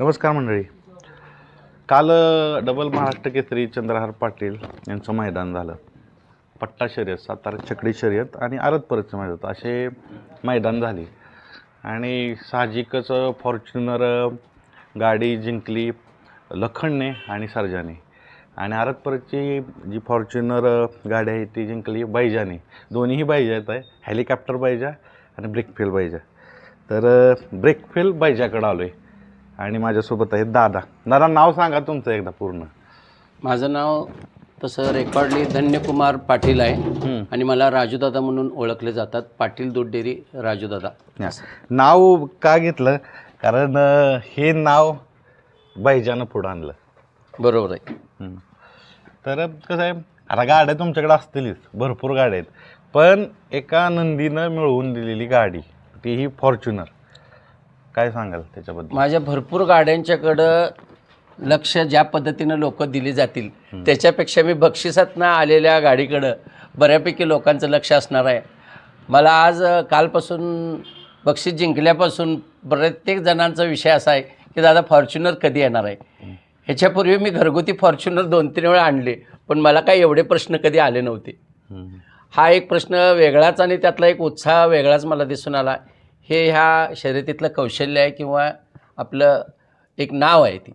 नमस्कार मंडळी. काल डबल महाराष्ट्र केसरी चंद्रहार पाटील यांचं मैदान झालं. पट्टा शर्यत सातारा छकडी शर्यत आणि आरत परतचं मैदान. असे मैदान झाले. आणि साहजिकच फॉर्च्युनर गाडी जिंकली लखनने आणि सर्जाने. आणि आरत परतची जी फॉर्च्युनर गाडी आहे ती जिंकली बैजाने. दोन्हीही बैजा येत आहे. हेलिकॉप्टर बैजा आणि ब्रेकफेल बैजा. तर ब्रेकफेल बैजाकडं आलो आहे आणि माझ्यासोबत आहेत दादा. दादा नाव सांगा तुमचं एकदा पूर्ण. माझं नाव तसं रेकॉर्डली धन्यकुमार पाटील आहे. आणि मला राजूदादा म्हणून ओळखले जातात. पाटील दूध डेअरी राजूदादा. नाव का घेतलं? कारण हे नाव बैजानं पुढं आणलं. बरोबर आहे. तर कसं आहे आता गाड्या तुमच्याकडे असतीलच. भरपूर गाड्या आहेत. पण एका नंदीनं मिळवून दिलेली गाडी तीही फॉर्च्युनर. काय सांगाल त्याच्याबद्दल? माझ्या भरपूर गाड्यांच्याकडं लक्ष ज्या पद्धतीनं लोक दिली जातील त्याच्यापेक्षा मी बक्षिसातनं आलेल्या गाडीकडं बऱ्यापैकी लोकांचं लक्ष असणार आहे. मला आज कालपासून बक्षीस जिंकल्यापासून प्रत्येक जणांचा विषय असा आहे की दादा फॉर्च्युनर कधी येणार आहे? ह्याच्यापूर्वी मी घरगुती फॉर्च्युनर दोन तीन वेळा आणले पण मला काही एवढे प्रश्न कधी आले नव्हते. हा एक प्रश्न वेगळाच आणि त्यातला एक उत्साह वेगळाच मला दिसून आला. हे ह्या शर्यतीतलं कौशल्य आहे किंवा आपलं एक नाव आहे ती.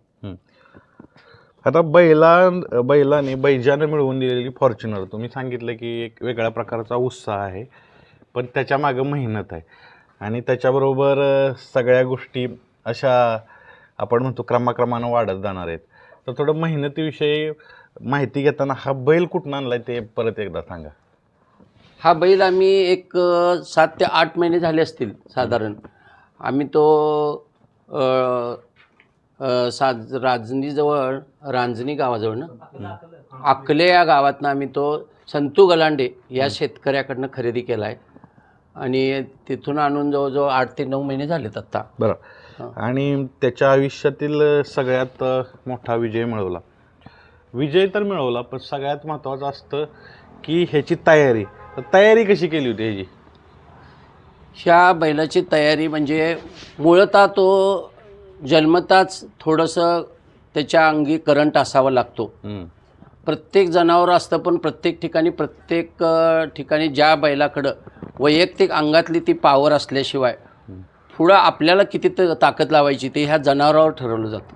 आता बैला बैलाने बैजानं मिळवून दिलेली फॉर्च्युनर तुम्ही सांगितलं की एक वेगळ्या प्रकारचा उत्साह आहे पण त्याच्या मागं मेहनत आहे. आणि त्याच्याबरोबर सगळ्या गोष्टी अशा आपण म्हणतो क्रमाक्रमानं वाढत जाणार आहेत. तर थोडं मेहनतीविषयी माहिती घेताना हा बैल कुठून आणलाय ते परत एकदा सांगा. हा बैल आम्ही एक सात ते आठ महिने झाले असतील साधारण. आम्ही तो साज रांजणीजवळ रांजणी गावाजवळ ना? अकले या गावातनं आम्ही तो संतू गलांडे या शेतकऱ्याकडनं खरेदी केला आहे आणि तिथून आणून जवळजवळ आठ ते नऊ महिने झालेत आत्ता. बरं. आणि त्याच्या आयुष्यातील सगळ्यात मोठा विजय मिळवला. विजय तर मिळवला पण सगळ्यात महत्त्वाचं असतं की ह्याची तयारी. तर तयारी कशी केली होती ह्याची? ह्या बैलाची तयारी म्हणजे मुळतः तो जन्मताच थोडंसं त्याच्या अंगी करंट असावा लागतो. हम्म. प्रत्येक जनावर असतं पण प्रत्येक ठिकाणी प्रत्येक अ, ठिकाणी ज्या बैलाकडं वैयक्तिक अंगातली ती पावर असल्याशिवाय पुढं आपल्याला किती त- ताकद लावायची ते ह्या जनावरावर ठरवलं जातं.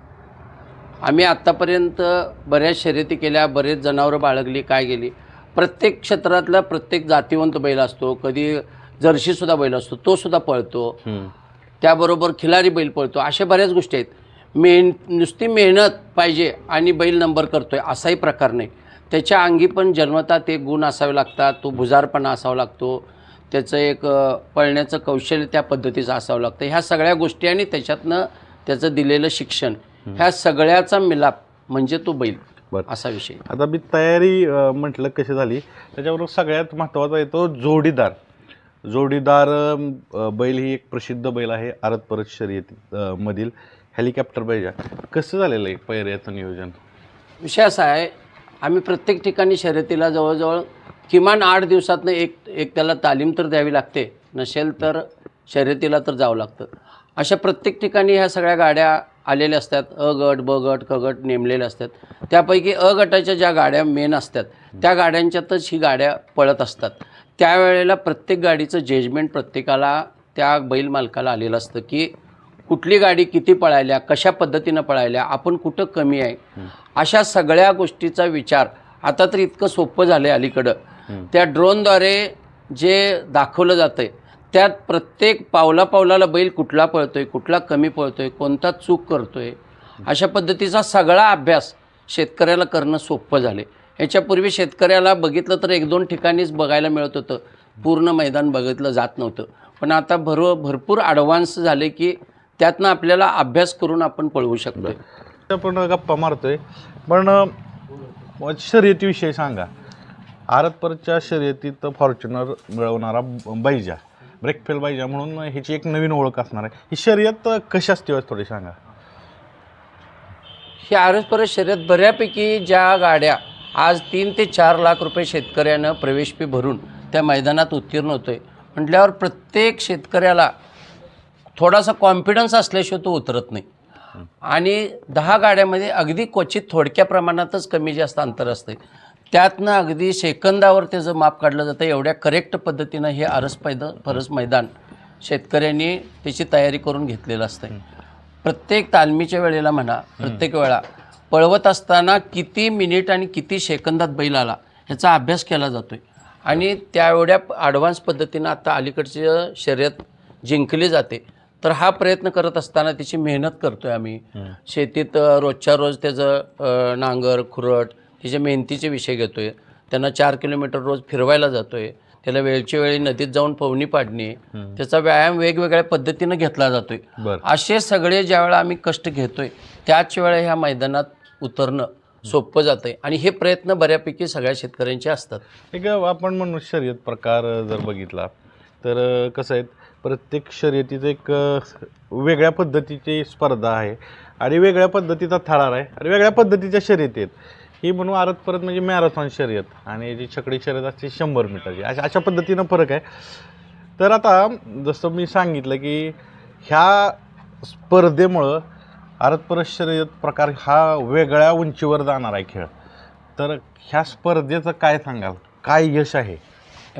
आम्ही आत्तापर्यंत बऱ्याच शर्यती केल्या बरेच जनावरं बाळगली काय गेली. प्रत्येक क्षेत्रातला प्रत्येक जातीवंत बैल असतो कधी जर्शीसुद्धा बैल असतो तो सुद्धा पळतो. त्याबरोबर खिलारी बैल पळतो. अशा बऱ्याच गोष्टी आहेत. मेहन नुसती मेहनत पाहिजे आणि बैल नंबर करतोय असाही प्रकार नाही. त्याच्या अंगी पण जन्मता ते गुण असावे लागतात तो भुजारपणा असावा लागतो. त्याचं एक पळण्याचं कौशल्य त्या पद्धतीचं असावं लागतं. ह्या सगळ्या गोष्टी आणि त्याच्यातनं त्याचं दिलेलं शिक्षण ह्या सगळ्याचा मिलाप म्हणजे तो बैल. बरं. असा विषय. आता मी तयारी म्हटलं कशी झाली त्याच्याबरोबर सगळ्यात महत्त्वाचा येतो जोडीदार. जोडीदार बैल ही एक प्रसिद्ध बैल आहे आरत परत शर्यती मधील हेलिकॉप्टर बैल. कसं झालेलं आहे पैऱ्याचं नियोजन? विषय असा आहे आम्ही प्रत्येक ठिकाणी शर्यतीला जवळजवळ किमान आठ दिवसातनं एक एक त्याला तालीम तर द्यावी लागते नसेल तर शर्यतीला तर जावं लागतं. अशा प्रत्येक ठिकाणी ह्या सगळ्या गाड्या आलेल्या असतात. अ गट ब गट क गट नेमलेले असतात. त्यापैकी अ गटाच्या ज्या गाड्या मेन असतात त्या गाड्यांच्यातच ही गाड्या पळत असतात. त्यावेळेला प्रत्येक गाडीचं जजमेंट प्रत्येकाला त्या बैल मालकाला आलेलं असतं की कुठली गाडी किती पळायल्या कशा पद्धतीनं पळायल्या आपण कुठं कमी आहे? अशा सगळ्या गोष्टीचा विचार आता तर इतकं सोपं झालं आहे अलीकडं त्या ड्रोनद्वारे जे दाखवलं जातं आहे त्यात प्रत्येक पावला पावलाला बैल कुठला पळतोय कुठला कमी पळतोय कोणता चूक करतोय अशा पद्धतीचा सगळा अभ्यास शेतकऱ्याला करणं सोपं झाले ह्याच्यापूर्वी शेतकऱ्याला बघितलं तर एक दोन ठिकाणीच बघायला मिळत होतं. पूर्ण मैदान बघितलं जात नव्हतं. पण आता भर भरपूर ॲडव्हान्स झाले की त्यातनं आपल्याला अभ्यास करून आपण पळवू शकतो पण गप्पा मारतोय. पण शर्यतीविषयी सांगा. आरतपरच्या शर्यतीत फॉर्च्युनर मिळवणारा बैजा. ब्रेकफेल बैजा म्हणून ह्याची एक नवीन ओळख असणार आहे. ही शर्यत कशी असते हो थोडी सांगा. ही आरसपरस शर्यत बऱ्यापैकी ज्या गाड्या आज तीन ते चार लाख रुपये शेतकऱ्यानं प्रवेश फी भरून त्या मैदानात उत्तीर्ण होतो आहे म्हटल्यावर प्रत्येक शेतकऱ्याला थोडासा कॉन्फिडन्स असल्याशिवाय तो उतरत नाही. आणि दहा गाड्यामध्ये अगदी क्वचित थोडक्या प्रमाणातच कमी जास्त अंतर असते त्यातनं अगदी सेकंदावर त्याचं माप काढलं जातं एवढ्या करेक्ट पद्धतीनं हे आरस पैद फरस मैदान शेतकऱ्यांनी त्याची तयारी करून घेतलेलं असतं प्रत्येक तालमीच्या वेळेला म्हणा प्रत्येक वेळा पळवत असताना किती मिनिट आणि किती सेकंदात बैल आला ह्याचा अभ्यास केला जातोय. आणि त्या एवढ्या ॲडव्हान्स पद्धतीनं आता अलीकडची शर्यत जिंकली जाते. तर हा प्रयत्न करत असताना त्याची मेहनत करतोय आम्ही. शेतीत रोजच्या रोज त्याचं नांगर खुरट त्याचे मेहनतीचे विषय घेतोय त्यांना चार किलोमीटर रोज फिरवायला जातोय त्याला वेळच्या वेळी नदीत जाऊन पवनी पाडणे त्याचा व्यायाम वेगवेगळ्या पद्धतीनं घेतला जातोय. असे सगळे ज्यावेळेला आम्ही कष्ट घेतोय त्याच वेळेला ह्या मैदानात उतरणं सोपं जातंय. आणि हे प्रयत्न बऱ्यापैकी सगळ्या शेतकऱ्यांचे असतात. एक आपण म्हणू शर्यत प्रकार जर बघितला तर कसं आहे प्रत्येक शर्यतीचं एक वेगळ्या पद्धतीची स्पर्धा आहे आणि वेगळ्या पद्धतीचा थरार आहे आणि वेगळ्या पद्धतीच्या शर्यती आहेत. ही म्हणून आरत परत म्हणजे मॅरेथॉन शर्यत आणि जी छकडी शर्यत असते शंभर मीटरची अशा अशा पद्धतीनं फरक आहे. तर आता जसं मी सांगितलं की ह्या स्पर्धेमुळं आरत परत शर्यत प्रकार हा वेगळ्या उंचीवर जाणार आहे खेळ. तर ह्या स्पर्धेचं काय सांगाल? काय यश आहे?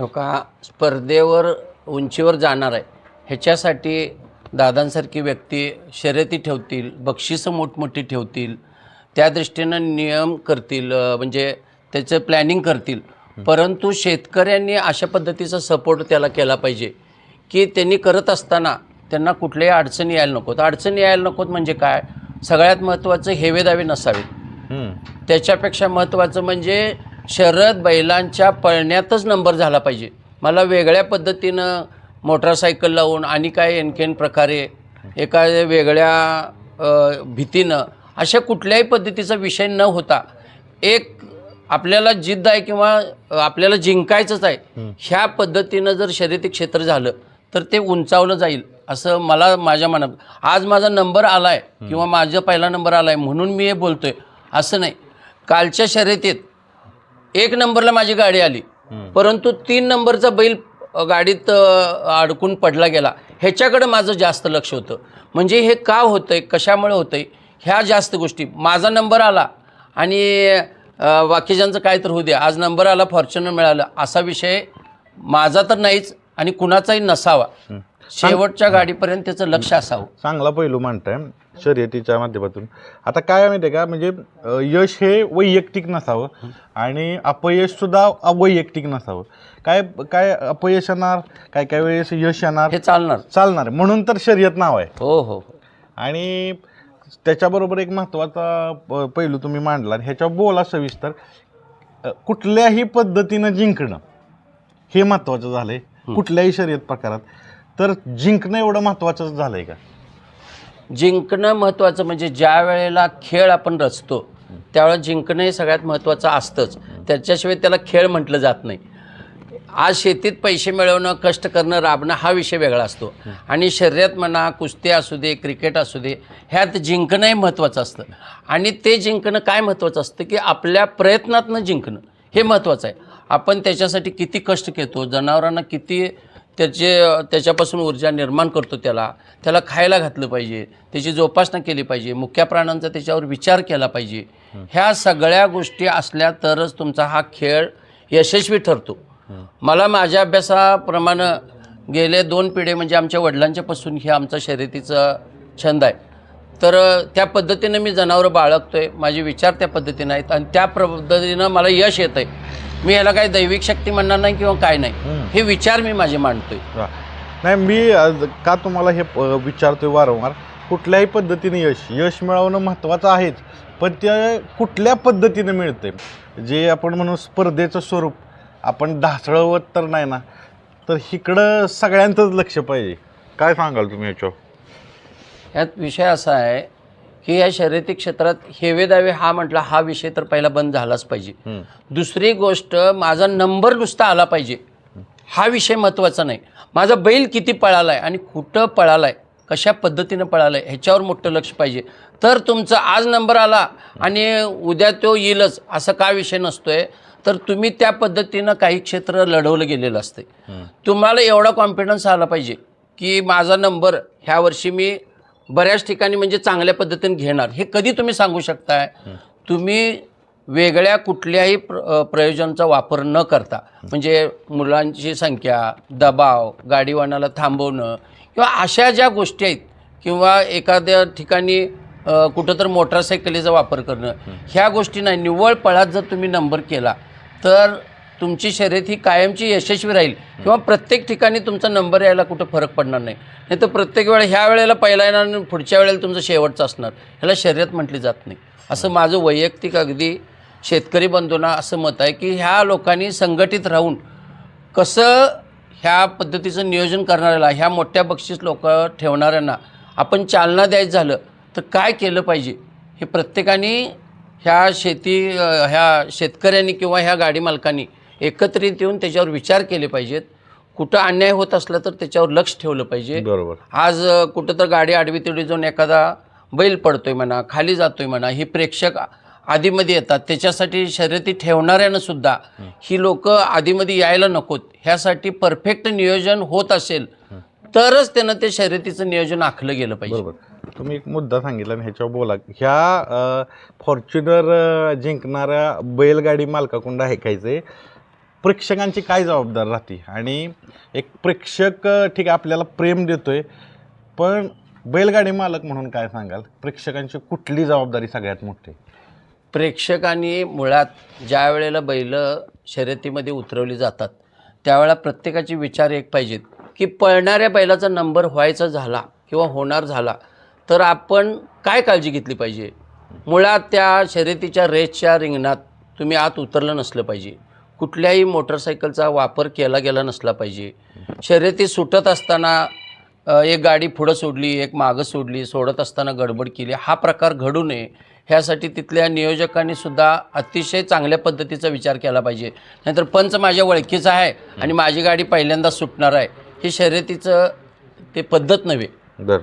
का स्पर्धेवर उंचीवर जाणार आहे. ह्याच्यासाठी दादांसारखी व्यक्ती शर्यती ठेवतील बक्षिसं मोठमोठी ठेवतील त्या दृष्टीनं नियम करतील म्हणजे त्याचं प्लॅनिंग करतील. परंतु शेतकऱ्यांनी अशा पद्धतीचा सपोर्ट त्याला केला पाहिजे की त्यांनी करत असताना त्यांना कुठल्याही अडचणी यायला नकोत अडचणी यायला नकोत म्हणजे काय? सगळ्यात महत्त्वाचं हेवेदावे नसावेत. त्याच्यापेक्षा महत्त्वाचं म्हणजे शरद बैलांच्या पळण्यातच नंबर झाला पाहिजे. मला वेगळ्या पद्धतीनं मोटरसायकल लावून आणि काय एनकेन प्रकारे एखाद्या वेगळ्या भीतीनं अशा कुठल्याही पद्धतीचा विषय न होता एक आपल्याला जिद्द आहे किंवा आपल्याला जिंकायचंच आहे ह्या पद्धतीनं जर शर्यती क्षेत्र झालं तर ते उंचावलं जाईल असं मला माझ्या मनात आज माझा नंबर आला आहे किंवा माझा पहिला नंबर आला आहे म्हणून मी हे बोलतोय असं नाही. कालच्या शर्यतीत एक नंबरला माझी गाडी आली परंतु तीन नंबरचा बैल गाडीत अडकून पडला गेला. ह्याच्याकडे माझं जास्त लक्ष होतं. म्हणजे हे का होतंय कशामुळे होतंय? ह्या जास्त गोष्टी. माझा नंबर आला आणि बाकीच्यांचं काय तर होऊ द्या आज नंबर आला फॉर्च्युनर मिळालं. असा विषय माझा तर नाहीच आणि कुणाचाही नसावा. शेवटच्या गाडीपर्यंत त्याचं लक्ष असावं. चांगला पैलू मांडताय शर्यतीच्या माध्यमातून. आता काय माहिती आहे का? म्हणजे यश हे वैयक्तिक नसावं आणि अपयश सुद्धा अवैयक्तिक नसावं. काय काय अपयश येणार? काय काय वेळेस यश येणार? हे चालणार. चालणार. आहे. म्हणून तर शर्यत नाव आहे. हो हो. आणि त्याच्याबरोबर एक महत्त्वाचा प- पैलू तुम्ही मांडला आणि ह्याच्यावर बोला सविस्तर. अ, कुठल्याही पद्धतीनं जिंकणं हे महत्त्वाचं झालं आहे कुठल्याही शर्यत प्रकारात. तर जिंकणं एवढं महत्त्वाचं झालं आहे का? जिंकणं महत्त्वाचं म्हणजे ज्या वेळेला खेळ आपण रचतो त्यावेळेला जिंकणं हे सगळ्यात महत्त्वाचं असतंच. त्याच्याशिवाय त्याला खेळ म्हटलं जात नाही. आज शेतीत पैसे मिळवणं कष्ट करणं राबणं हा विषय वेगळा असतो. आणि शर्यत म्हणा कुस्ती असू दे क्रिकेट असू दे ह्यात जिंकणंही महत्त्वाचं असतं. आणि ते जिंकणं काय महत्त्वाचं असतं की आपल्या प्रयत्नातनं जिंकणं हे महत्त्वाचं आहे. आपण त्याच्यासाठी किती कष्ट घेतो जनावरांना किती त्याचे त्याच्यापासून ऊर्जा निर्माण करतो त्याला त्याला खायला घातलं पाहिजे त्याची जोपासना केली पाहिजे मुख्या प्राण्यांचा त्याच्यावर विचार केला पाहिजे. ह्या सगळ्या गोष्टी असल्या तरच तुमचा हा खेळ यशस्वी ठरतो. मला माझ्या अभ्यासाप्रमाणे गेले दोन पिढे म्हणजे आमच्या वडिलांच्यापासून हे आमचा शर्यतीचा छंद आहे. तर त्या पद्धतीनं मी जनावरं बाळगतोय माझे विचार त्या पद्धतीनं आहेत आणि त्या पद्धतीनं मला यश येतं आहे मी याला काही दैविक शक्ती म्हणणार नाही किंवा काय नाही. हे विचार मी माझे मांडतोय. नाही मी का तुम्हाला हे विचारतोय वारंवार? कुठल्याही पद्धतीने यश यश मिळवणं महत्त्वाचं आहेच पण ते कुठल्या पद्धतीनं मिळते जे आपण म्हणू स्पर्धेचं स्वरूप आपण ढासळवत तर नाही ना. तर इकडं सगळ्यांचंच लक्ष पाहिजे. काय सांगाल तुम्ही याच्यावर? यात विषय असा आहे की या शर्यती क्षेत्रात हेवे दावे हा म्हटला हा विषय तर पहिला बंद झालाच पाहिजे. दुसरी गोष्ट माझा नंबर नुसता आला पाहिजे. हा विषय महत्त्वाचा नाही. माझा बैल किती पळाला आहे आणि कुठं पळाला आहे कशा पद्धतीनं पळाला आहे ह्याच्यावर मोठं लक्ष पाहिजे. तर तुमचा आज नंबर आला आणि उद्या तो येईलच असा का विषय नसतोय? तर तुम्ही त्या पद्धतीनं काही क्षेत्र लढवलं गेलेलं असते तुम्हाला एवढा कॉन्फिडन्स आला पाहिजे की माझा नंबर ह्या वर्षी मी बऱ्याच ठिकाणी म्हणजे चांगल्या पद्धतीने घेणार. हे कधी तुम्ही सांगू शकताय? तुम्ही वेगळ्या कुठल्याही प्र प्रयोजनाचा वापर न करता म्हणजे मुलांची संख्या दबाव गाडीवानाला थांबवणं किंवा अशा ज्या गोष्टी आहेत किंवा एखाद्या ठिकाणी कुठं तर मोटरसायकलीचा वापर करणं ह्या गोष्टी नाही. निव्वळ पळात जर तुम्ही नंबर केला तर तुमची शर्यत ही कायमची यशस्वी राहील. किंवा प्रत्येक ठिकाणी तुमचा नंबर यायला कुठं फरक पडणार नाही. नाही तर प्रत्येक वेळा ह्या वेळेला पहिला येणार आणि पुढच्या वेळेला तुमचं शेवटचं असणार. ह्याला शर्यत म्हटली जात नाही. असं माझं वैयक्तिक अगदी शेतकरी बंधूंना असं मत आहे की ह्या लोकांनी संघटित राहून कसं ह्या पद्धतीचं नियोजन करणाऱ्याला ह्या मोठ्या बक्षीस लोक ठेवणाऱ्यांना आपण चालना द्यायचं झालं तर काय केलं पाहिजे हे प्रत्येकाने ह्या शेती ह्या शेतकऱ्यांनी किंवा ह्या गाडी मालकांनी एकत्रित येऊन त्याच्यावर विचार केले पाहिजेत. कुठं अन्याय होत असला तर त्याच्यावर लक्ष ठेवलं पाहिजे. बरोबर. आज कुठं तर गाडी आडवी तिडवी जाऊन एखादा बैल पडतोय म्हणा खाली जातोय म्हणा ही प्रेक्षक आधीमध्ये येतात. त्याच्यासाठी शर्यती ठेवणाऱ्यानं सुद्धा ही. लोक आधीमध्ये यायला नकोत. ह्यासाठी परफेक्ट नियोजन होत असेल तरच त्यानं ते शर्यतीचं नियोजन आखलं गेलं पाहिजे. बरोबर. तुम्ही एक मुद्दा सांगितला आणि ह्याच्यावर बोला. ह्या फॉर्च्युनर जिंकणाऱ्या बैलगाडी मालकाकडून ऐकायचे प्रेक्षकांची काय जबाबदार राहते? आणि एक प्रेक्षक ठीक आहे आपल्याला प्रेम देतोय पण बैलगाडी मालक म्हणून काय सांगाल? प्रेक्षकांची कुठली जबाबदारी सगळ्यात मोठी? प्रेक्षकांनी मुळात ज्या वेळेला बैल शर्यतीमध्ये उतरवली जातात त्यावेळेला प्रत्येकाचे विचार एक पाहिजेत. की पळणाऱ्या बैलाचा नंबर व्हायचा झाला किंवा होणार झाला तर आपण काय काळजी घेतली पाहिजे? मुळात त्या शर्यतीच्या रेसच्या रिंगणात तुम्ही आत उतरलं नसलं पाहिजे. कुठल्याही मोटरसायकलचा वापर केला गेला नसला पाहिजे. शर्यती सुटत असताना एक गाडी पुढं सोडली एक मागं सोडली सोडत असताना गडबड केली हा प्रकार घडू नये. ह्यासाठी तिथल्या नियोजकांनी सुद्धा अतिशय चांगल्या पद्धतीचा विचार केला पाहिजे. नाहीतर पंच माझ्या ओळखीचा आहे आणि माझी गाडी पहिल्यांदा सुटणार आहे. हे शर्यतीचं ते पद्धत नव्हे. बर.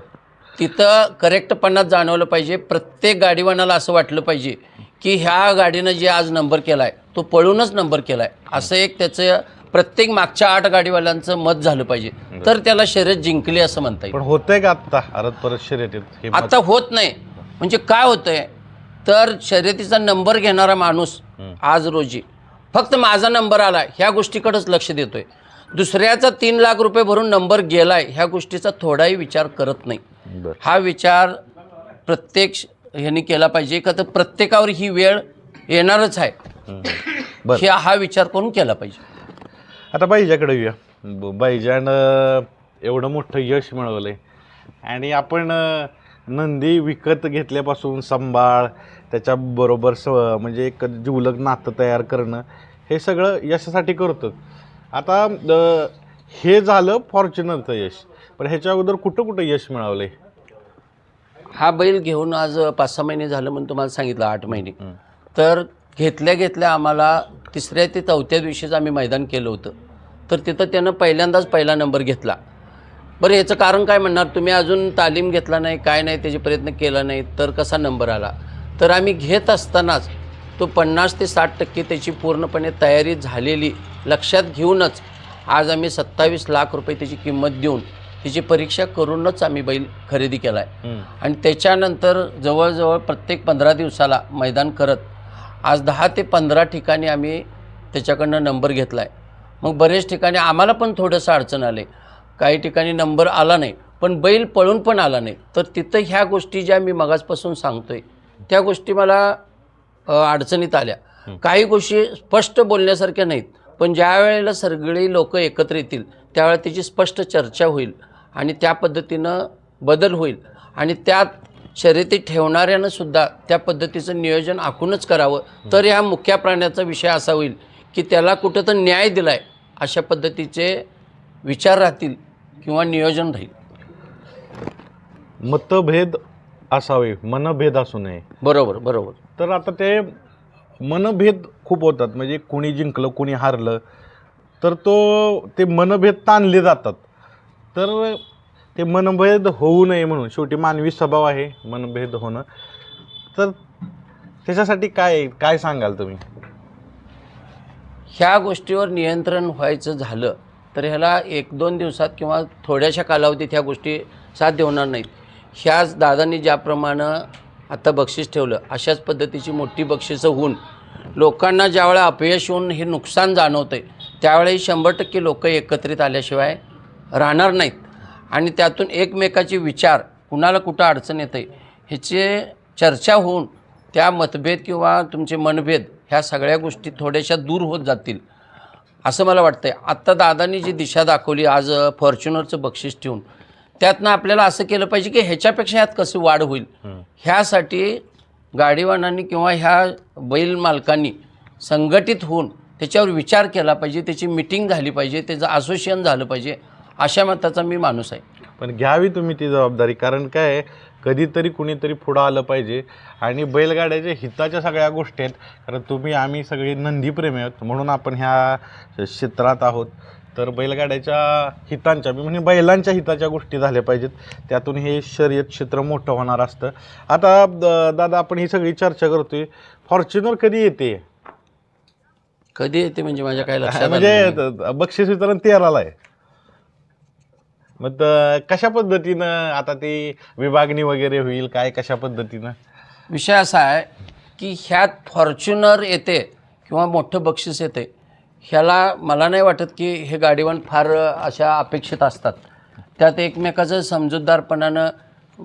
तिथं करेक्टपणात जाणवलं पाहिजे प्रत्येक गाडीवानाला असं वाटलं पाहिजे की ह्या गाडीनं जे आज नंबर केला आहे तो पळूनच नंबर केला आहे असं एक त्याचं प्रत्येक मागच्या आठ गाडीवाल्यांचं मत झालं पाहिजे. तर त्याला शर्यत जिंकली असं म्हणता येईल. पण होतंय का आत्ता? अरत परत शर्यतीत? हे मत- आता होत नाही. म्हणजे काय होतंय? तर शर्यतीचा नंबर घेणारा माणूस आज रोजी. फक्त माझा नंबर आला ह्या गोष्टीकडेच लक्ष देतोय. दुसऱ्याचा तीन लाख रुपये भरून नंबर गेलाय ह्या गोष्टीचा थोडाही विचार करत नाही. हा विचार प्रत्येक ह्यांनी केला पाहिजे का तर प्रत्येकावर ही वेळ येणारच आहे. हे हा विचार करून केला पाहिजे? आता बाईजाकडे येऊया. बाईजान एवढं मोठं यश मिळवलंय. आणि आपण नंदी विकत घेतल्यापासून सांभाळ त्याच्याबरोबर स म्हणजे एक जिवलग नातं तयार करणं हे सगळं यशासाठी करतो आता हे झालं फॉर्च्युनरचं यश. पण ह्याच्या अगोदर कुठं कुठं यश मिळवलंय? हा बैल घेऊन आज पाच सहा महिने झालं म्हणून तुम्हाला सांगितलं आठ महिने. तर घेतल्या घेतल्या आम्हाला तिसऱ्या ते चौथ्या दिवशीच आम्ही मैदान केलं होतं. तर तिथं त्यानं पहिल्यांदाच पहिला नंबर घेतला. बरं याचं कारण काय म्हणणार? तुम्ही अजून तालीम घेतला नाही काय नाही त्याचे प्रयत्न केला नाही तर कसा नंबर आला? तर आम्ही घेत असतानाच तो पन्नास ते साठ टक्के त्याची पूर्णपणे तयारी झालेली. लक्षात घेऊनच आज आम्ही सत्तावीस लाख रुपये त्याची किंमत देऊन तिची परीक्षा करूनच आम्ही बैल खरेदी केला आहे आणि त्याच्यानंतर जवळजवळ प्रत्येक पंधरा दिवसाला मैदान करत आज दहा ते पंधरा ठिकाणी आम्ही त्याच्याकडनं नंबर घेतला आहे मग बरेच ठिकाणी आम्हाला पण थोडंसं अडचण आले. काही ठिकाणी नंबर आला नाही पण बैल पळून पण आला नाही. तर तिथं ह्या गोष्टी ज्या मी मगाचपासून सांगतोय त्या गोष्टी मला अडचणीत आल्या. काही गोष्टी स्पष्ट बोलण्यासारख्या नाहीत. पण ज्या वेळेला सगळी लोक एकत्र येतील त्यावेळेला त्याची स्पष्ट चर्चा होईल आणि त्या पद्धतीनं बदल होईल. आणि त्यात शर्यती ठेवणाऱ्यानं सुद्धा त्या पद्धतीचं नियोजन आखूनच करावं. तर ह्या मुख्या प्राण्याचा विषय असा होईल की त्याला कुठं तर न्याय दिला आहे अशा पद्धतीचे विचार राहतील किंवा नियोजन राहील. मतभेद असावे मनभेद असू नये. बरोबर बरोबर. तर आता ते मनभेद खूप होतात. म्हणजे कुणी जिंकलं कुणी हारलं तर तो ते मनभेद ताणले जातात. तर ते मनभेद होऊ नये म्हणून शेवटी मानवी स्वभाव आहे मनभेद होणं. तर त्याच्यासाठी काय काय सांगाल तुम्ही? ह्या गोष्टीवर नियंत्रण व्हायचं झालं तर ह्याला एक दोन दिवसात किंवा थोड्याशा कालावधीत ह्या गोष्टी साध्य होणार नाहीत. ह्याच दादांनी ज्याप्रमाणं आता बक्षीस ठेवलं अशाच पद्धतीची मोठी बक्षिसं होऊन लोकांना ज्यावेळेला अपयश होऊन हे नुकसान जाणवतं आहे त्यावेळी शंभर टक्के लोकं एकत्रित आल्याशिवाय राहणार नाहीत. आणि त्यातून एकमेकाचे विचार कुणाला कुठं अडचण येतं आहे ह्याचे चर्चा होऊन त्या मतभेद किंवा तुमचे मनभेद ह्या सगळ्या गोष्टी थोड्याशा दूर होत जातील असं मला वाटतं आहे आत्ता दादांनी जी दिशा दाखवली आज फॉर्च्युनरचं बक्षीस ठेवून त्यातनं आपल्याला असं केलं पाहिजे की ह्याच्यापेक्षा ह्यात कशी वाढ होईल? ह्यासाठी गाडीवानांनी किंवा ह्या बैल मालकांनी संघटित होऊन त्याच्यावर विचार केला पाहिजे त्याची मिटिंग झाली पाहिजे त्याचं असोसिएशन झालं पाहिजे अशा मताचा मी माणूस आहे. पण घ्यावी तुम्ही ती जबाबदारी कारण काय कधीतरी कुणीतरी पुढं आलं पाहिजे आणि बैलगाड्याच्या हिताच्या सगळ्या गोष्टी आहेत कारण तुम्ही आम्ही सगळे नंदीप्रेमी आहोत म्हणून आपण ह्या क्षेत्रात आहोत. तर बैलगाड्याच्या हितांच्या मी म्हणजे बैलांच्या हिताच्या गोष्टी झाल्या पाहिजेत. त्यातून हे शर्यत क्षेत्र मोठं होणार असतं. आता द- दादा आपण ही सगळी चर्चा करतोय. फॉर्च्युनर कधी येते? कधी येते म्हणजे माझ्या काय लक्षात आलं म्हणजे नाही. त- बक्षीस वितरण तेराला आहे. मग त- कशा पद्धतीनं आता ती विभागणी वगैरे होईल? काय कशा पद्धतीनं? विषय असा आहे की ह्यात फॉर्च्युनर येते किंवा मोठं बक्षीस येते. ह्याला मला नाही वाटत की हे गाडीवान फार अशा अपेक्षित असतात. त्यात एकमेकाचं समजूतदारपणानं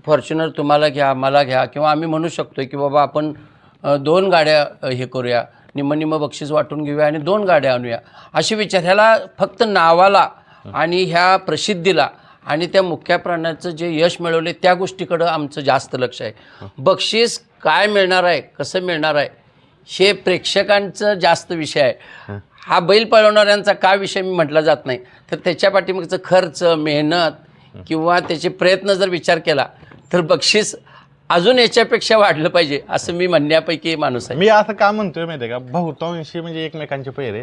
फॉर्च्युनर तुम्हाला घ्या मला घ्या किंवा आम्ही म्हणू शकतो की बाबा आपण दोन गाड्या हे करूया निम्म निम्म बक्षीस वाटून घेऊया आणि दोन गाड्या आणूया. असे विचार ह्याला फक्त नावाला आणि ह्या प्रसिद्धीला आणि त्या मुख्य प्राण्याचं जे यश मिळवले त्या गोष्टीकडं आमचं जास्त लक्ष आहे. बक्षीस काय मिळणार आहे कसं मिळणार आहे हे प्रेक्षकांचं जास्त विषय आहे. हा बैल पळवणाऱ्यांचा का विषय मी म्हटला जात नाही. तर त्याच्या पाठीमागचं खर्च मेहनत किंवा त्याचे प्रयत्न जर विचार केला तर बक्षीस अजून याच्यापेक्षा वाढलं पाहिजे असं मी म्हणण्यापैकी माणूस आहे. मी असं का म्हणतोय माहिती आहे का? बहुतांशी म्हणजे एकमेकांचे पैरे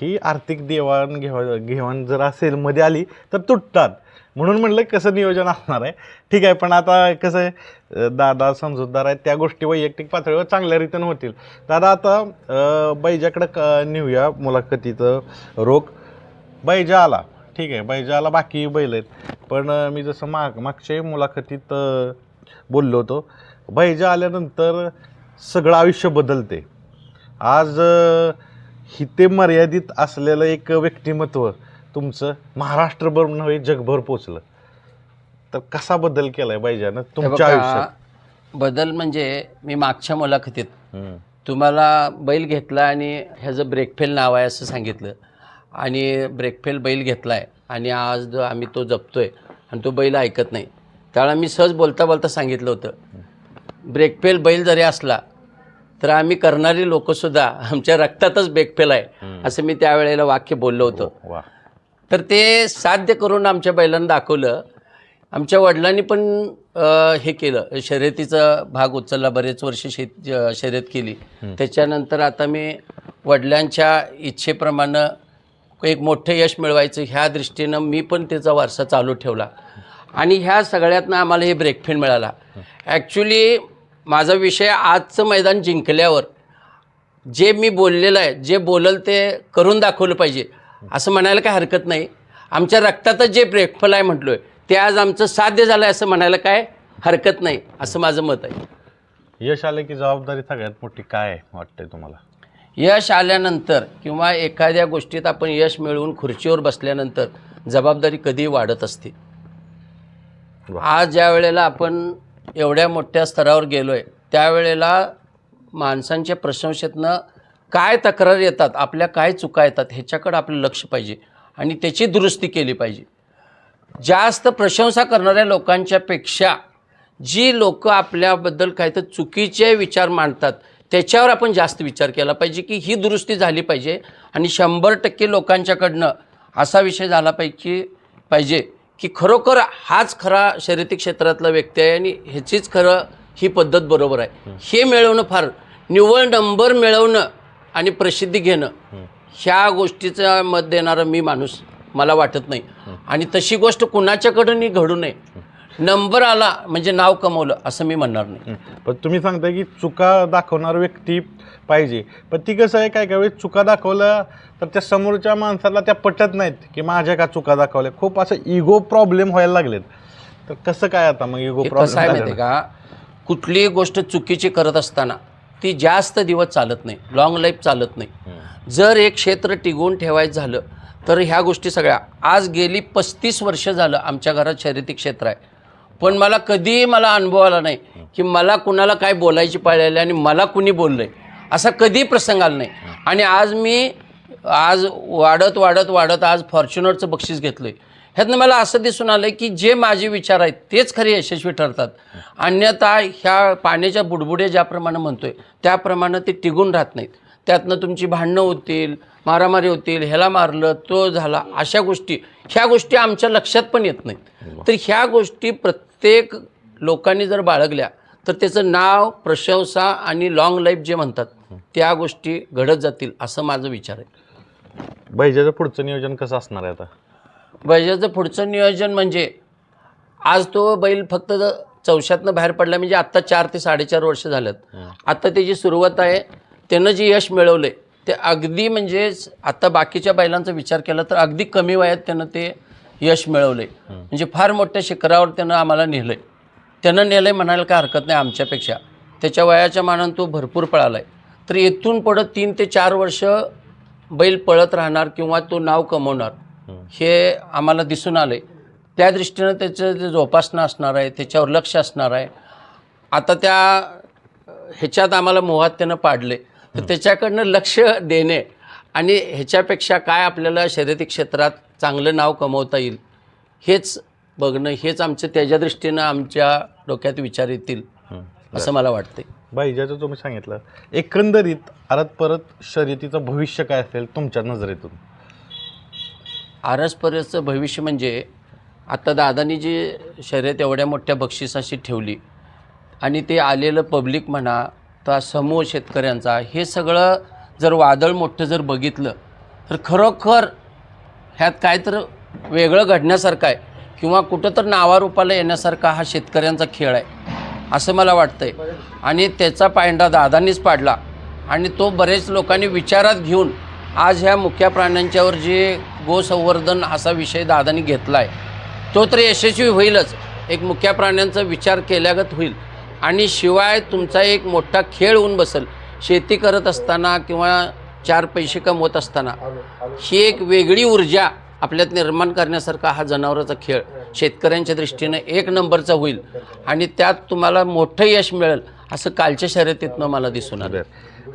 ही आर्थिक देवाण घेवाण घेवाण जर असेल मध्ये आली तर तुटतात. म्हणून म्हणलं कसं नियोजन असणार आहे. ठीक आहे पण आता कसं आहे दादा समजूतदार आहेत त्या गोष्टी वैयक्तिक पातळीवर चांगल्या रीतीनं होतील. दादा आता बैजाकडं क नेऊया मुलाखतीचं रोख. बैजा आला ठीक आहे बैजा आला बाकी बैल आहेत. पण मी जसं माग मागच्या मुलाखतीत बोललो होतो बैजा आल्यानंतर सगळं आयुष्य बदलते. आज हिते मर्यादित असलेलं एक व्यक्तिमत्व तुमचं महाराष्ट्रभर नव्हे जगभर पोचलं. तर कसा बदल केलाय बैजानं हे तुमच्या बघा, आयुष्यात? बदल म्हणजे मी मागच्या मुलाखतीत हम्म. तुम्हाला बैल घेतला आणि ह्याचं ब्रेकफेल नाव आहे असं सांगितलं. आणि ब्रेकफेल बैल घेतला आहे आणि आज जो आम्ही तो जपतोय आणि तो बैल ऐकत नाही. त्यावेळेला मी सहज बोलता बोलता सांगितलं होतं ब्रेकफेल बैल जरी असला तर आम्ही करणारी लोकंसुद्धा आमच्या रक्तातच ब्रेकफेल आहे. असं मी त्यावेळेला वाक्य बोललो होतो. वा. तर ते साध्य करून आमच्या बैलांना दाखवलं. आमच्या वडिलांनी पण हे केलं. शर्यतीचा भाग उचलला बरेच वर्ष शेत शर्यत केली. त्याच्यानंतर आता मी वडिलांच्या इच्छेप्रमाणे एक मोठं यश मिळवायचं ह्या दृष्टीनं मी पण त्याचा वारसा चालू ठेवला. आणि ह्या सगळ्यातनं आम्हाला हे ब्रेकफेल मिळाला. ॲक्च्युली माझा विषय आजचं मैदान जिंकल्यावर जे मी बोललेलं आहे जे बोलल ते करून दाखवलं पाहिजे. असं म्हणायला काय हरकत नाही. आमच्या रक्तातच जे ब्रेकफल आहे म्हटलो आहे ते आज आमचं साध्य झालं आहे असं म्हणायला काय हरकत नाही असं माझं मत आहे. यश आलं की जबाबदारी सगळ्यात मोठी काय वाटतंय तुम्हाला? यश आल्यानंतर किंवा एखाद्या गोष्टीत आपण यश मिळवून खुर्चीवर बसल्यानंतर जबाबदारी कधीही वाढत असते. आज ज्या वेळेला आपण एवढ्या मोठ्या स्तरावर गेलो आहे त्यावेळेला माणसांच्या प्रशंसेतनं काय तक्रार येतात आपल्या काय चुका येतात ह्याच्याकडं आपलं लक्ष पाहिजे आणि त्याची दुरुस्ती केली पाहिजे. जास्त प्रशंसा करणाऱ्या लोकांच्या पेक्षा जी लोक आपल्याबद्दल काही तर चुकीचे विचार मांडतात त्याच्यावर आपण जास्त विचार केला पाहिजे की ही दुरुस्ती झाली पाहिजे आणि शंभर टक्के लोकांच्याकडनं असा विषय झाला पाहिजे पाहिजे की खरोखर हाच खरा शर्यती क्षेत्रातला व्यक्ती आहे आणि ह्याचीच खरं ही पद्धत बरोबर आहे. हे. मिळवणं फार निव्वळ नंबर मिळवणं आणि प्रसिद्धी घेणं ह्या गोष्टीचं मत देणारा मी माणूस मला वाटत नाही. आणि तशी गोष्ट कुणाच्याकडूनही घडू नये. नंबर आला म्हणजे नाव कमवलं असं मी म्हणणार नाही. पण तुम्ही सांगताय की चुका दाखवणार व्यक्ती पाहिजे. पण ती कसं आहे काय काय वेळेस चुका दाखवल्या तर त्या समोरच्या माणसाला त्या पटत नाहीत की माझ्या का चुका दाखवल्या. खूप असं इगो प्रॉब्लेम व्हायला लागलेत. तर कसं काय आता मग इगो हे कसं आहे माहिती का? कुठलीही गोष्ट चुकीची करत असताना ती जास्त दिवस चालत नाही. लॉंग लाईफ चालत नाही. जर एक क्षेत्र टिकवून ठेवायचं झालं तर ह्या गोष्टी सगळ्या आज गेली पस्तीस वर्ष झालं आमच्या घरात शर्यती क्षेत्र आहे. पण मला कधीही मला अनुभव आला नाही की मला कुणाला काय बोलायची पाळी आली आणि मला कुणी बोललं आहे असा कधी प्रसंग आला नाही. आणि आज मी आज वाढत वाढत वाढत आज फॉर्च्युनरचं बक्षीस घेतलं आहे ह्यातनं मला असं दिसून आलं की जे माझे विचार आहेत तेच खरे यशस्वी ठरतात. अन्यथा ह्या पाण्याच्या बुडबुडे ज्याप्रमाणे म्हणतोय त्याप्रमाणे ते टिकून राहत नाहीत. त्यातनं तुमची भांडणं होतील मारामारी होतील ह्याला मारलं तो झाला अशा गोष्टी ह्या गोष्टी आमच्या लक्षात पण येत नाहीत. तर ह्या गोष्टी प्रत्येक लोकांनी जर बाळगल्या तर त्याचं नाव प्रशंसा आणि लाँग लाईफ जे म्हणतात त्या गोष्टी घडत जातील असं माझं विचार आहे. बैजाचं पुढचं नियोजन कसं असणार आहे आता? बैलाचं पुढचं नियोजन म्हणजे आज तो बैल फक्त चौशातनं बाहेर पडला म्हणजे आत्ता चार ते साडेचार वर्ष झाल्यात. आत्ता त्याची सुरुवात आहे. त्यानं जे यश मिळवलं ते अगदी म्हणजे स- आता बाकीच्या बैलांचा विचार केला तर अगदी कमी वयात त्यानं ते यश मिळवलं म्हणजे फार मोठ्या शिखरावर त्यानं आम्हाला नेलं आहे त्यानं नेलं आहे म्हणायला काय हरकत नाही आमच्यापेक्षा. त्याच्या वयाच्या मानानं तो भरपूर पळाला आहे तर इथून पुढं तीन ते चार वर्ष बैल पळत राहणार किंवा तो नाव कमवणार. हे. आम्हाला दिसून आले. त्या दृष्टीनं त्याचं जे जोपासना असणार आहे त्याच्यावर लक्ष असणार आहे. आता त्या ह्याच्यात आम्हाला मोहात त्यानं पाडले. तर त्याच्याकडनं लक्ष देणे आणि ह्याच्यापेक्षा काय आपल्याला शर्यती क्षेत्रात चांगलं नाव कमवता येईल हेच बघणं हेच आमचं त्याच्या दृष्टीनं आमच्या डोक्यात विचार येतील असं मला वाटते बैजाचं तुम्ही सांगितलं एकंदरीत आरत परत शर्यतीचं भविष्य काय असेल तुमच्या नजरेतून? आरसपरसचं भविष्य म्हणजे आता दादानी जी शर्यत एवढ्या मोठ्या बक्षिसाशी ठेवली आणि ते आलेलं पब्लिक म्हणा तर समूह शेतकऱ्यांचा हे सगळं जर वादळ मोठं जर बघितलं तर खरोखर ह्यात काय तर वेगळं घडण्यासारखं आहे. किंवा कुठं तर नावारूपाला येण्यासारखा हा शेतकऱ्यांचा खेळ आहे असं मला वाटतं आहे आणि त्याचा पायंडा दादांनीच पाडला. आणि तो बरेच लोकांनी विचारात घेऊन आज ह्या मुख्या प्राण्यांच्यावर जे गोसंवर्धन असा विषय दादांनी घेतला आहे तो तर यशस्वी होईलच. एक मुख्या प्राण्यांचा विचार केल्यागत होईल. आणि शिवाय तुमचा एक मोठा खेळ होऊन बसेल. शेती करत असताना किंवा चार पैसे कमवत असताना ही एक वेगळी ऊर्जा आपल्यात निर्माण करण्यासारखा हा जनावराचा खेळ शेतकऱ्यांच्या दृष्टीनं एक नंबरचा होईल. आणि त्यात तुम्हाला मोठं यश मिळेल असं कालच्या शर्यतीतनं मला दिसून आलं.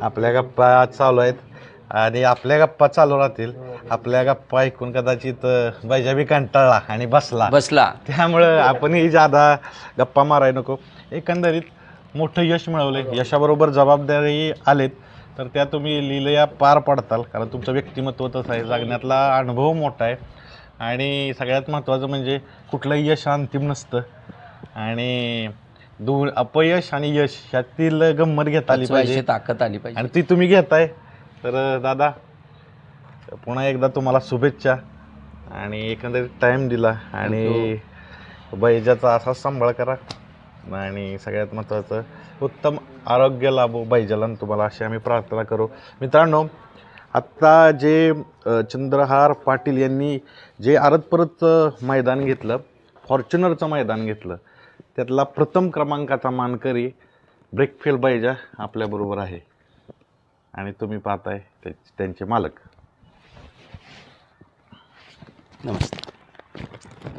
आपल्या गप्पा आज चालू आहेत. आणि आपल्या गप्पा चालू राहतील. आपल्या गप्पा ऐकून कदाचित अं, बैजा बी कंटाळला आणि बसला. बसला. त्यामुळं आपणही जादा गप्पा माराय नको. एकंदरीत मोठं यश मिळवले यशाबरोबर जबाबदारी आलेत. तर त्या तुम्ही लिलया पार पडताल. कारण तुमचं व्यक्तिमत्व तसं आहे. जगण्यातला अनुभव मोठा आहे. आणि सगळ्यात महत्त्वाचं म्हणजे कुठलंही यश अंतिम नसतं. आणि दू अपयश आणि यश ह्यातील गंमत घेता आली पाहिजे. ताकद आली पाहिजे. आणि ती तुम्ही घेताय. तर दादा पुन्हा एकदा तुम्हाला शुभेच्छा आणि एकंदरीत टाईम दिला आणि बैजाचा असाच सांभाळ करा. आणि सगळ्यात महत्त्वाचं उत्तम आरोग्य लाभो बैजाला तुम्हाला अशी आम्ही प्रार्थना करू. मित्रांनो आत्ता जे चंद्रहार पाटील यांनी जे आरत परत मैदान घेतलं फॉर्च्युनरचं मैदान घेतलं त्यातला प्रथम क्रमांकाचा मानकरी ब्रेकफेल बैजा आपल्याबरोबर आहे. आणि तुम्ही पाहताय त्यांचे मालक. नमस्ते.